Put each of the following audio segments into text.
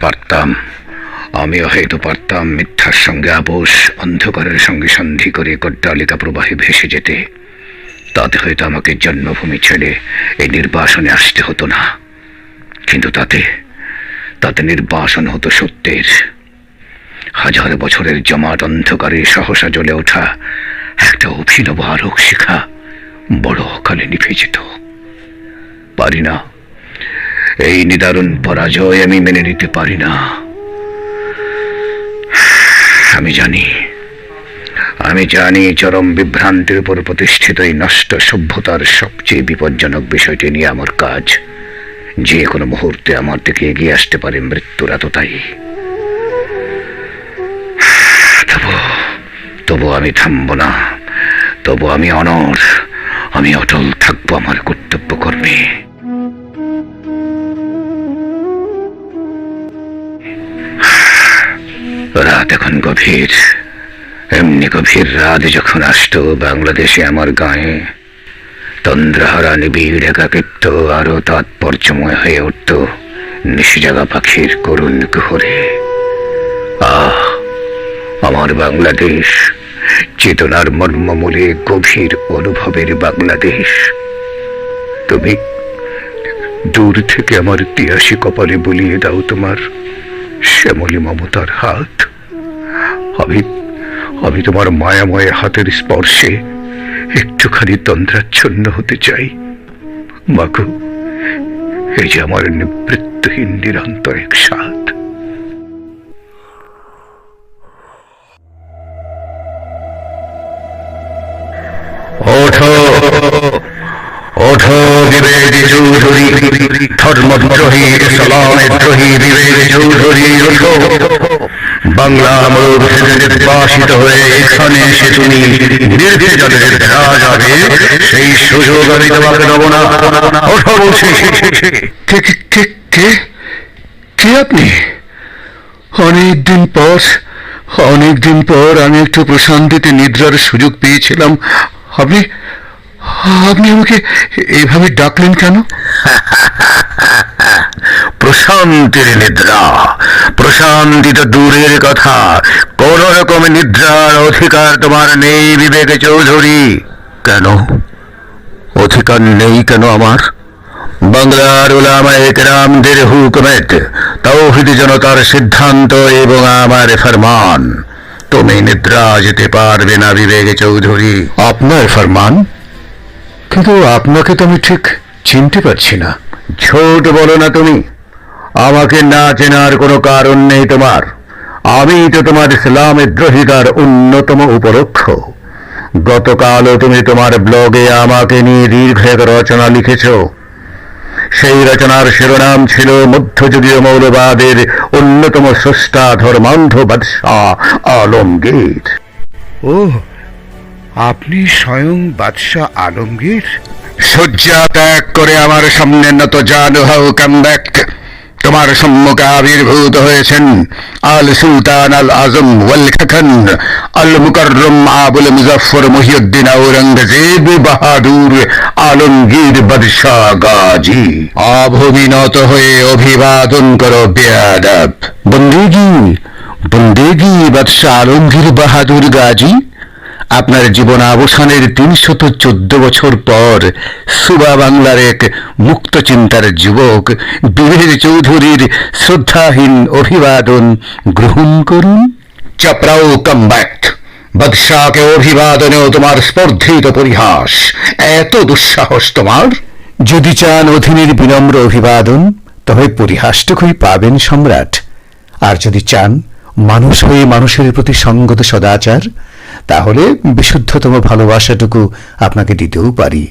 পারতাম। আমিও হয়তো পারতাম মিথ্যার সঙ্গে আপোষ, অন্ধকারের সঙ্গে সন্ধি করে কট্টালিকা প্রবাহে ভেসে যেতে। তাতে হয়তো আমাকে জন্মভূমি ছেড়ে এই নির্বাসনে আসতে হতো না। কিন্তু তাতে তাতে নির্বাসন হতো সত্যের। হাজার বছরের জমাট অন্ধকারে সহসা জ্বলে ওঠা একটা অভিনব আলোক শিখা বড় অকালে নিভে যেত। পারি না। এই নিদারুণ পরাজয় আমি মেনে নিতে পারি না। আমি জানি আমি জানি চরম বিভ্রান্তির উপর প্রতিষ্ঠিত এই নষ্ট সভ্যতার সবচেয়ে বিপজ্জনক বিষয়টি নিয়ে আমার কাজ। যে কোনো মুহূর্তে আমার দিকে এগিয়ে আসতে পারে মৃত্যুর এতটাই তবু তবু আমি থামব না। তবু আমি অনর আমি অটল থাকব আমার কর্তব্য কর্মে রাত এখন গভীর? এমনি গভীর রাত যখন আসতো বাংলাদেশে আমার গায়ে তন্দ্রাহারা নিবিড় একাকিত্ব আরও তাৎপর্যময় হয়ে উঠত নিশিজাগা পাখির করুণ কুহরে। আহ, আমার বাংলাদেশ, চেতনার মর্মমূলে গভীর অনুভবের বাংলাদেশ। তুমি দূর থেকে আমার তিয়াসী কপালে বলিয়ে দাও তোমার শ্যামলী মমতার হাত। আমি আমি তোমার মায়াময় হাতের স্পর্শে একটুখানি তন্দ্রাচ্ছন্ন হতে চাই। মাগো এই যে আমার নিবৃত্তহীন নিরন্তর এক দ্রোহী চৌধুরী বাংলা মরুর নির্বাসিত হয়ে এখানে এসে তুমি নির্বিজনের ধারা যাবে। সেই সুযোগ আমি তোমাকে দেব না। ওঠো বলছি। কে আপনি? অনেক দিন পর অনেক দিন পর আমি একটু প্রশান্তিতে নিদ্রার সুযোগ পেয়েছিলাম। আপনি আপনি আমাকে এভাবে ডাকলেন কেন? প্রশান্তির নিদ্রা। প্রশান্তি তো দূরের কথা। কোন রকম নিদ্রার অধিকার তোমার নেই বিবেক চৌধুরী। কেন? অধিকার নেই কেন আমার? বাংলার ওলামা একরামদের হুকুমেত তৌহিদ জনতার সিদ্ধান্ত এবং আমার ফরমান। তুমি নিদ্রা যেতে পারবে না বিবেক চৌধুরী। আপনার ফরমান? কিন্তু আপনাকে তো আমি ঠিক চিনতে পারছি না। ছোট বলো না তুমি। আমাকে না চেনার কোনো কারণ নেই তোমার। আমি তো তোমার ইসলামের দ্রোহিতার অন্যতম উপলক্ষ গতকালও তুমি তোমার ব্লগে আমাকে নিয়ে দীর্ঘ এক রচনা লিখেছ। সেই রচনার শিরোনাম ছিল মধ্যযুগীয় মৌলবাদের অন্যতম স্রষ্টা ধর্মান্ধ বাদশাহ আলমগীর। ও আপনি স্বয়ং বাদশাহ আলমগীর? শয্যা ত্যাগ করে আমার সামনে নত জানু হাউ কাম ব্যাক তোমার সম্মুখে আবির্ভূত হয়েছেন। আল সুলতান আল আজম ওয়াল খাখান, আল মুকররম আবুল মুজফর মহিউদ্দিন ঔরঙ্গজেব বাহাদুর আলমগীর বাদশাহ গাজী। অভিনত হয়ে অভিবাদন করো বেয়াদব। বন্দেগি বন্দেগি বাদশাহ আলমগীর বাহাদুর গাজী। আপনার জীবন অবসানের তিনশত চোদ্দ বছর পর সুবা বাংলার এক মুক্ত চিন্তার যুবক বিবেক চৌধুরীর শ্রদ্ধাহীন অভিবাদন গ্রহণ করুন। চাপড়াও কাম ব্যাক বাদশাহকে অভিবাদনেও তোমার স্পর্ধিত পরিহাস। এত দুঃসাহস তোমার। যদি চান অধীনের বিনম্র অভিবাদন তবে পরিহাসটুকুই পাবেন সম্রাট। আর যদি চান মানুষ হয়ে মানুষের প্রতি সঙ্গত সদাচার তাহলে বিশুদ্ধতম ভালোবাসাটুকু আপনাকে দিতেও পারি।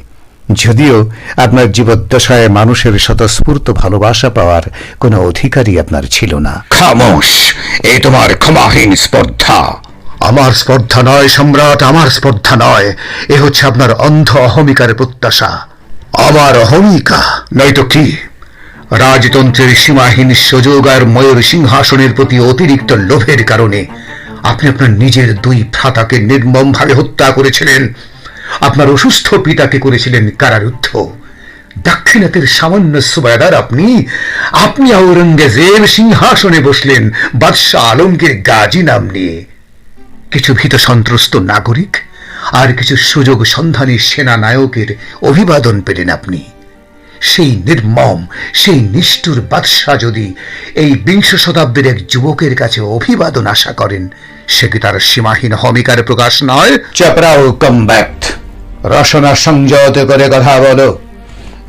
যদিও আপনার জীবদ্দশায় মানুষের স্বতঃস্ফূর্ত ভালোবাসা পাওয়ার কোনো অধিকারই আপনার ছিল না। খামোশ! এ তোমার ক্ষমাহীন স্পর্ধা। আমার স্পর্ধা নয় সম্রাট আমার স্পর্ধা নয়। এ হচ্ছে আপনার অন্ধ অহমিকার প্রত্যাশা। আমার অহমিকা। নয়তো কি? রাজতন্ত্রের সীমাহীন সুযোগ আর ময়ূর সিংহাসনের প্রতি অতিরিক্ত লোভের কারণে আপনি আপনার নিজের দুই ভ্রাতাকে নির্মমভাবে হত্যা করেছিলেন। আপনার অসুস্থ পিতাকে করেছিলেন কারারুদ্ধ। দাক্ষিণাতের সামান্য সুবাদার আপনি আপনি আওরঙ্গজেব সিংহাসনে বসলেন বাদশাহ আলমগীর গাজী নাম নিয়ে। কিছু ভীত সন্ত্রস্ত নাগরিক আর কিছু সুযোগ সন্ধানী সেনা নায়কের অভিবাদন পেলেন আপনি। সেই নির্মম, সেই নিষ্ঠুর বাদশাহ যদি এই বিংশ শতাব্দীর এক যুবকের কাছে অভিবাদন আশা করেন, সে কি তার সীমাহীন হমিকার প্রকাশ নয়? চাপড়াও কমব্যাক্ট রসনা সংযত করে কথা বলো।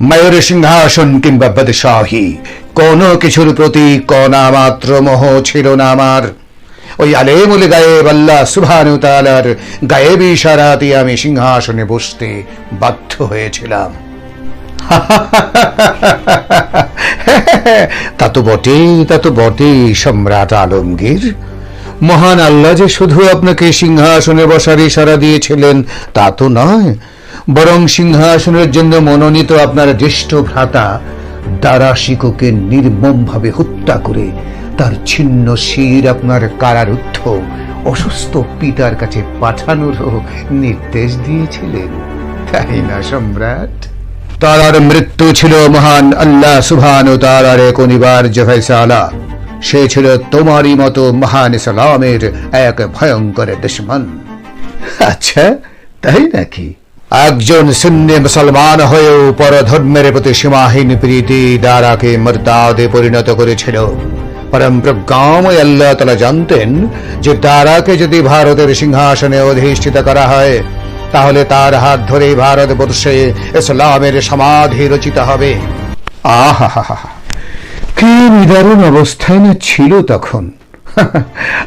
ময়ূর সিংহাসন কিংবা বাদশাহী, কোনো কিছুর প্রতি কণা মাত্র মোহ ছিল না আমার। ওই আলেমুল গায়েব আল্লাহ সুবহানু তাআলার গায়েব ইশারাতে আমি সিংহাসনে বসতে বাধ্য হয়েছিলাম। তা তো বটেই, তা তো বটেই, সম্রাট আলমগীর। মহান আল্লাহ যে শুধু আপনাকে সিংহাসনে বসার ইশারা দিয়েছিলেন, তা তো নয়। বরং সিংহাসনের জন্য মনোনীত আপনার জ্যেষ্ঠ ভ্রাতা দারাশিকোকে নির্মমভাবে হত্যা করে তার ছিন্ন শির আপনার কারারুদ্ধ অসুস্থ পিতার কাছে পাঠানোরও নির্দেশ দিয়েছিলেন। তাই না, সম্রাট? তার মৃত্যু ছিল মহান আল্লাহ সুবহান তার এক অনিবার্য ফয়সালা। সে ছিল তোমারই মতো মহান ইসলামের এক ভয়ঙ্কর দুশ্মন। আচ্ছা তাই নাকি? একজন সুন্নি মুসলমান হয়েও পরধর্মের প্রতি সীমাহীন প্রীতি দ্বারাকে মর্দাদে পরিণত করেছিল। পরম প্রজ্ঞাময় আল্লাহ তালা জানতেন যে দ্বারাকে যদি ভারতের সিংহাসনে অধিষ্ঠিত করা হয় তাহলে তার হাত ধরে ভারতবর্ষে ইসলামের সমাধি রচিত হবে। আহা কি নিদারুণ অবস্থায় না ছিল তখন।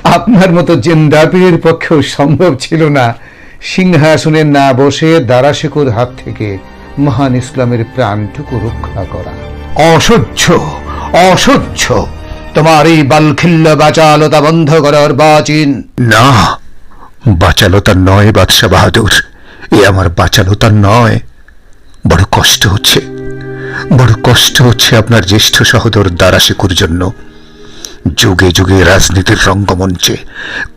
আপনার মতো জেন্দাপীরের পক্ষেও সম্ভব ছিল না। সিংহাসনে না বসে দারাশেকুর হাত থেকে মহান ইসলামের প্রাণটুকু রক্ষা করা। অসহ্য অসহ্য। তোমার এই বালখিল্য বাচালতা বন্ধ করার বাচিন না বাঁচালোতা নয় বাদশাহ বাহাদুর। এ আমার বাঁচালোতা নয়। বড় কষ্ট হচ্ছে। বড় কষ্ট হচ্ছে আপনার জ্যেষ্ঠ সহোদর দারাশিকুর জন্য। যুগে যুগে রাজনীতির রঙ্গমঞ্চে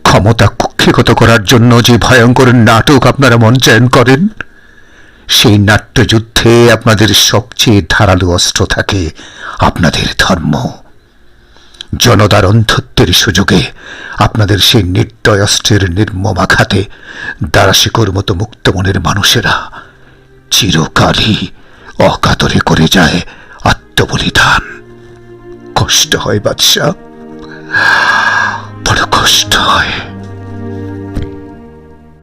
ক্ষমতা কুক্ষিগত করার জন্য যে ভয়ঙ্কর নাটক আপনারা মঞ্চায়ন করেন, সেই নাট্যযুদ্ধে আপনাদের সবচেয়ে ধারালো অস্ত্র থাকে আপনাদের ধর্ম। জনতার অন্ধত্বের সুযোগে আপনাদের সেই নির্দয় অস্ত্রের নির্মম আঘাতে দারাশিকর মতো মুক্তমনের মানুষেরা চিরকালই অকাতরে করে যায় আত্মবলিদান। কষ্ট হয় বাদশাহ, বড় কষ্ট হয়।